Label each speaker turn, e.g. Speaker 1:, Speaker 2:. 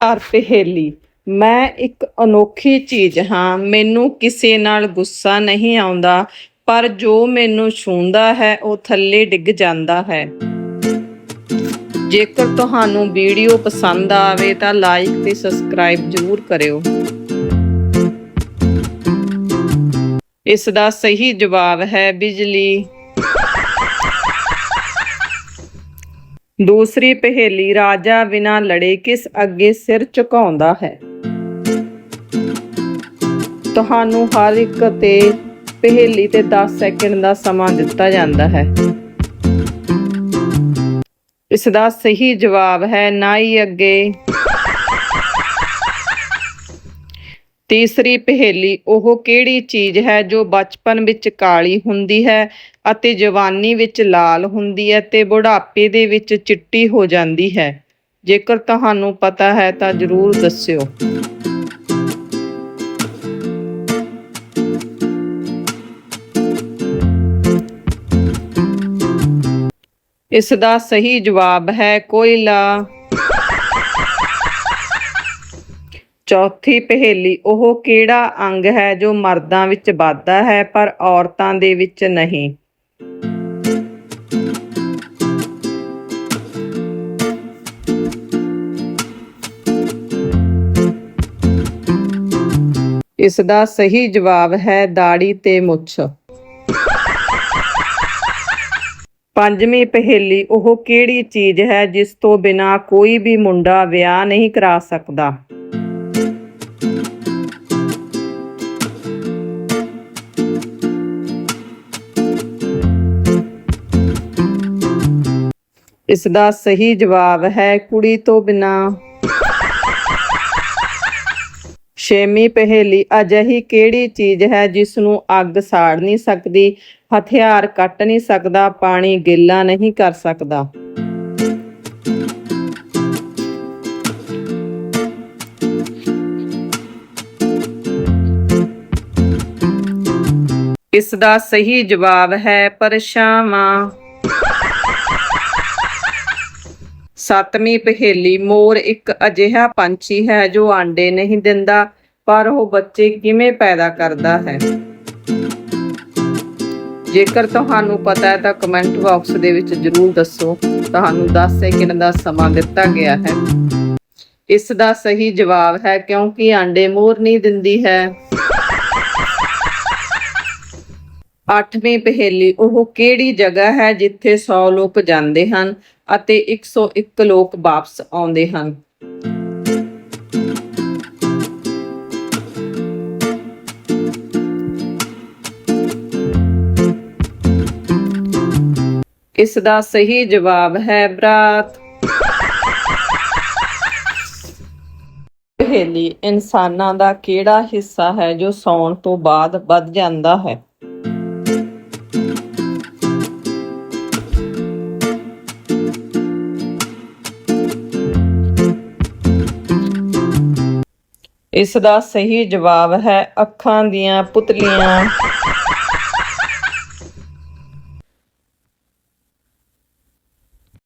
Speaker 1: ਘਰ ਪਹੇਲੀ। ਮੈਂ ਇੱਕ ਅਨੋਖੀ ਚੀਜ਼ ਹਾਂ। ਮੈਨੂੰ ਕਿਸੇ ਨਾਲ ਗੁੱਸਾ ਨਹੀਂ ਆਉਂਦਾ, ਪਰ ਜੋ ਮੈਨੂੰ ਛੂੰਹਦਾ ਹੈ, ਉਹ ਥੱਲੇ ਡਿੱਗ ਜਾਂਦਾ ਹੈ। ਜੇਕਰ ਤੁਹਾਨੂੰ ਵੀਡੀਓ ਪਸੰਦ ਆਵੇ, ਤਾਂ ਲਾਈਕ ਤੇ ਸਬਸਕ੍ਰਾਈਬ ਜ਼ਰੂਰ ਕਰਿਓ। ਇਸ ਦਾ ਸਹੀ ਜਵਾਬ ਹੈ ਬਿਜਲੀ। ਦੂਸਰੀ ਪਹੇਲੀ, ਰਾਜਾ ਬਿਨਾ ਲੜੇ ਕਿਸ ਅੱਗੇ ਸਿਰ ਝੁਕਾਉਂਦਾ ਹੈ? ਤੁਹਾਨੂੰ ਹਰ ਇੱਕ ਤੇ ਪਹੇਲੀ ਤੇ 10 ਸੈਕਿੰਡ ਦਾ ਸਮਾਂ ਦਿੱਤਾ ਜਾਂਦਾ ਹੈ। ਇਸ ਦਾ ਸਹੀ ਜਵਾਬ ਹੈ, ਨਾ ਹੀ ਅੱਗੇ ਤੀਸਰੀ ਪਹੇਲੀ ਉਹ ਕਿਹੜੀ ਚੀਜ਼ ਹੈ ਜੋ ਬਚਪਨ ਵਿੱਚ ਕਾਲੀ ਹੁੰਦੀ ਹੈ ਅਤੇ ਜਵਾਨੀ ਵਿੱਚ ਲਾਲ ਹੁੰਦੀ ਹੈ ਤੇ ਬੁਢਾਪੇ ਦੇ ਵਿੱਚ ਚਿੱਟੀ ਹੋ ਜਾਂਦੀ ਹੈ? ਜੇਕਰ ਤੁਹਾਨੂੰ ਪਤਾ ਹੈ ਤਾਂ ਜ਼ਰੂਰ ਦੱਸਿਓ। ਇਸ ਦਾ ਸਹੀ ਜਵਾਬ ਹੈ ਕੋਇਲਾ ਚੌਥੀ ਪਹੇਲੀ, ਉਹ ਕਿਹੜਾ ਅੰਗ ਹੈ ਜੋ ਮਰਦਾਂ ਵਿੱਚ ਵੱਧਦਾ ਹੈ ਪਰ ਔਰਤਾਂ ਦੇ ਵਿੱਚ ਨਹੀਂ? ਇਸ ਦਾ ਸਹੀ ਜਵਾਬ ਹੈ ਦਾੜੀ ਤੇ ਮੁੱਛ। ਪੰਜਵੀਂ ਪਹੇਲੀ, ਉਹ ਕਿਹੜੀ ਚੀਜ਼ ਹੈ ਜਿਸ ਤੋਂ ਬਿਨਾ ਕੋਈ ਵੀ ਮੁੰਡਾ ਵਿਆਹ ਨਹੀਂ ਕਰਾ ਸਕਦਾ? ਇਸ ਦਾ ਸਹੀ ਜਵਾਬ ਹੈ ਕੁੜੀ ਤੋਂ ਬਿਨਾ। ਛੇਵੀਂ ਪਹੇਲੀ ਅਜਿਹੀ ਕਿਹੜੀ ਚੀਜ਼ ਹੈ ਜਿਸ ਨੂੰ ਅੱਗ ਸਾੜ ਨਹੀਂ ਸਕਦੀ, ਹਥਿਆਰ ਕੱਟ ਨਹੀਂ ਸਕਦਾ, ਪਾਣੀ ਗਿੱਲਾ ਨਹੀਂ ਕਰ ਸਕਦਾ? ਇਸ ਦਾ ਸਹੀ ਜਵਾਬ ਹੈ ਪਰਛਾਵਾਂ। ਸੱਤਵੀਂ ਪਹੇਲੀ, ਮੋਰ ਇੱਕ ਅਜਿਹਾ ਪੰਛੀ ਹੈ ਜੋ ਆਂਡੇ ਨਹੀਂ ਦਿੰਦਾ, ਪਰ ਉਹ ਬੱਚੇ ਕਿਵੇਂ ਪੈਦਾ ਕਰਦਾ ਹੈ? ਜੇਕਰ ਤੁਹਾਨੂੰ ਪਤਾ ਹੈ ਤਾਂ ਕਮੈਂਟ ਬਾਕਸ ਦੇ ਵਿੱਚ ਜਰੂਰ ਦੱਸੋ। ਤੁਹਾਨੂੰ 10 ਸੈਕਿੰਡ ਦਾ ਸਮਾਂ ਦਿੱਤਾ ਗਿਆ ਹੈ। ਇਸ ਦਾ ਸਹੀ ਜਵਾਬ ਹੈ ਕਿਉਂਕਿ ਆਂਡੇ ਮੋਰ ਨਹੀਂ ਦਿੰਦੀ ਹੈ। ਅੱਠਵੀਂ ਪਹੇਲੀ, ਉਹ ਕਿਹੜੀ ਜਗ੍ਹਾ ਹੈ ਜਿੱਥੇ 100 ਲੋਕ ਜਾਂਦੇ ਹਨ? ਅਤੇ 101 ਲੋਕ ਵਾਪਸ ਆਉਂਦੇ ਹਨ। ਇਸ ਦਾ ਸਹੀ ਜਵਾਬ ਹੈ ਬਰਾਤ। ਪਹੇਲੀ ਇਨਸਾਨਾਂ ਦਾ ਕਿਹੜਾ ਹਿੱਸਾ ਹੈ ਜੋ ਸੌਣ ਤੋਂ ਬਾਅਦ ਵੱਧ ਜਾਂਦਾ ਹੈ? ਇਸ ਦਾ ਸਹੀ ਜਵਾਬ ਹੈ ਅੱਖਾਂ ਦੀਆਂ ਪੁਤਲੀਆਂ।